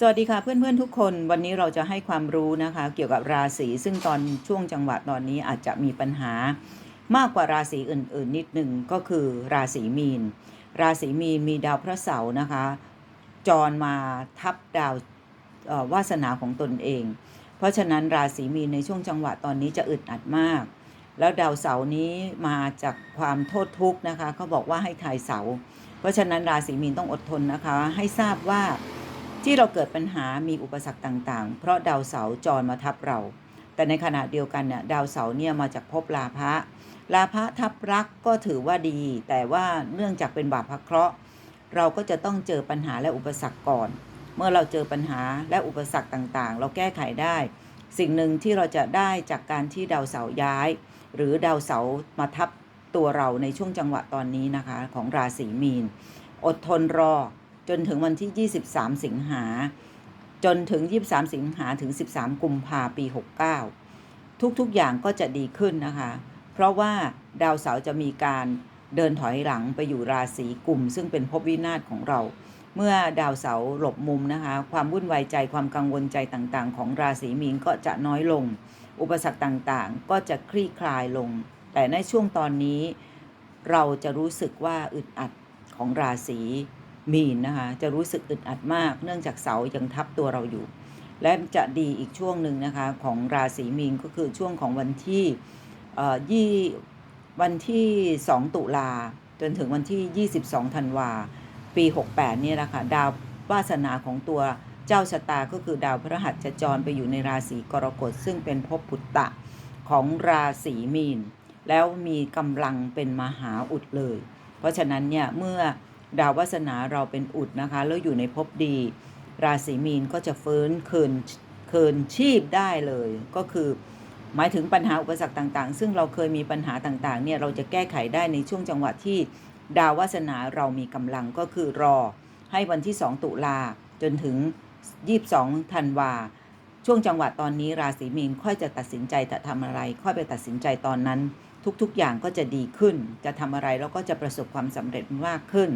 สวัสดีค่ะเพื่อนๆทุกคนวันนี้เราจะให้ความรู้นะคะ เกี่ยวกับราศีซึ่งตอนช่วงจังหวะตอนนี้อาจจะมีปัญหามากกว่าราศีอื่น ๆ นิดหนึ่งก็คือราศีมีน ราศีมีนมีดาวพระเสาร์นะคะ จรมาทับดาววาสนาของตนเอง เพราะฉะนั้นราศีมีนในช่วงจังหวะตอนนี้จะอึดอัดมาก แล้วดาวเสาร์นี้มาจากความโทษทุกข์นะคะเขาบอกว่าให้ทายเสา เพราะฉะนั้นราศีมีนต้องอดทนนะคะ ให้ทราบว่า ที่เราเกิดปัญหามีอุปสรรคต่างๆ เพราะดาวเสาร์จรมาทับเรา แต่ในขณะเดียวกันเนี่ยดาวเสาร์เนี่ยมาจากภพลาภะลาภะทับรักก็ถือว่าดี แต่ว่าเนื่องจากเป็นบาปพระเคราะห์ เราก็จะต้องเจอปัญหาและอุปสรรคก่อน เมื่อเราเจอปัญหาและอุปสรรคต่างๆ เราแก้ไขได้ สิ่งหนึ่งที่เราจะได้จากการที่ดาวเสาย้าย หรือดาวเสาร์มาทับตัวเราในช่วงจังหวะตอนนี้นะคะ ของราศีมีน อดทนรอ จนถึงวันที่ 23 สิงหา จนถึง 23 สิงหาถึง 13 กุมภาปี 69 ทุกๆอย่างก็จะดีขึ้นนะคะ เพราะว่าดาวเสาร์จะมีการเดินถอยหลังไปอยู่ราศีกลุ่ม ซึ่งเป็นภพวินาศของเรา เมื่อดาวเสาร์หลบมุมนะคะ ความวุ่นวายใจความกังวลใจต่างๆ ของราศีมีนก็จะน้อยลง อุปสรรคต่างๆ ก็จะคลี่คลายลง แต่ในช่วงตอนนี้ เราจะรู้สึกว่าอึดอัดของราศี มีนนะคะจะรู้สึกอึดอัดมาก เนื่องจากเสายังทับตัวเราอยู่ และจะดีอีกช่วงหนึ่งนะคะของราศีมีนก็คือช่วงของวันที่เอ่อยี่วันที่ 2 ตุลาจนถึงวันที่ 22 ธันวา ปี 68 เนี่ยนะคะดาววาสนาของตัวเจ้าชะตาก็คือดาวพฤหัสจะจรไปอยู่ในราศีกรกฎ ซึ่งเป็นภพพุตตะของราศีมีน แล้วมีกำลังเป็นมหาอุดเลย เพราะฉะนั้นเนี่ยเมื่อ ดาววาสนาเราเป็นอุดนะคะ แล้วอยู่ในภพดี ราศีมีนก็จะฟื้นคืนคืนชีพได้เลย ก็คือหมายถึงปัญหาอุปสรรคต่างๆ ซึ่งเราเคยมีปัญหาต่างๆเนี่ยเราจะแก้ไขได้ในช่วงจังหวะที่ดาววาสนาเรามีกำลังก็คือรอให้วันที่ 2 ตุลาจนถึง 22 ธันวา ช่วงจังหวะตอนนี้ราศีมีนค่อยจะตัดสินใจจะทำอะไร ค่อยไปตัดสินใจตอนนั้น ทุกๆอย่างก็จะดีขึ้น จะทำอะไรแล้วก็จะประสบความสำเร็จมากขึ้น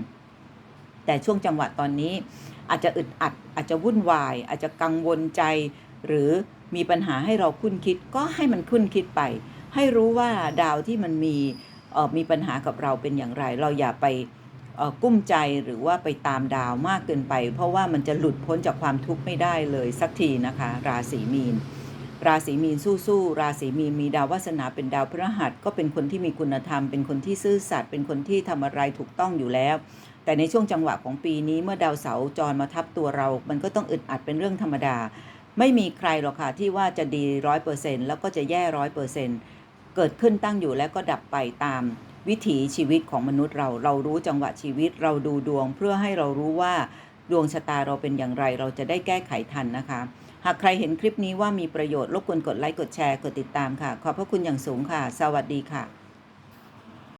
แต่ช่วงจังหวะตอนนี้ อาจจะอึดอัด อาจจะวุ่นวาย อาจจะกังวลใจ หรือมีปัญหาให้เราคุ้นคิดก็ให้มันคุ้นคิดไป ให้รู้ว่าดาวที่มันมีมีปัญหากับเราเป็นอย่างไร เราอย่าไปกุ้มใจหรือว่าไปตามดาวมากเกินไป เพราะว่ามันจะหลุดพ้นจากความทุกข์ไม่ได้เลยสักทีนะคะ ราศีมีน ราศีมีนสู้ๆราศีมีนมีดาววาสนาเป็นดาวพฤหัสก็เป็นคนที่มีคุณธรรม เป็นคนที่ซื่อสัตย์เป็นคนที่ทำอะไรถูกต้องอยู่แล้ว แต่ในช่วงจังหวะของปีนี้เมื่อดาวเสาร์จรมาทับตัวเรา มันก็ต้องอึดอัดเป็นเรื่องธรรมดา ไม่มีใครหรอกค่ะที่ว่าจะดีร้อยเปอร์เซ็นต์แล้วก็จะแย่ร้อยเปอร์เซ็นต์เกิดขึ้นตั้งอยู่แล้วก็ดับไปตามวิถีชีวิตของมนุษย์เรา เรารู้จังหวะชีวิตเราดูดวงเพื่อให้เรารู้ว่าดวงชะตาเราเป็นอย่างไร เราจะได้แก้ไขทันนะคะ หากใครเห็นคลิปนี้ว่ามีประโยชน์รบกวนกดไลค์กดแชร์กดติดตามค่ะ ขอบพระคุณอย่างสูงค่ะ สวัสดีค่ะ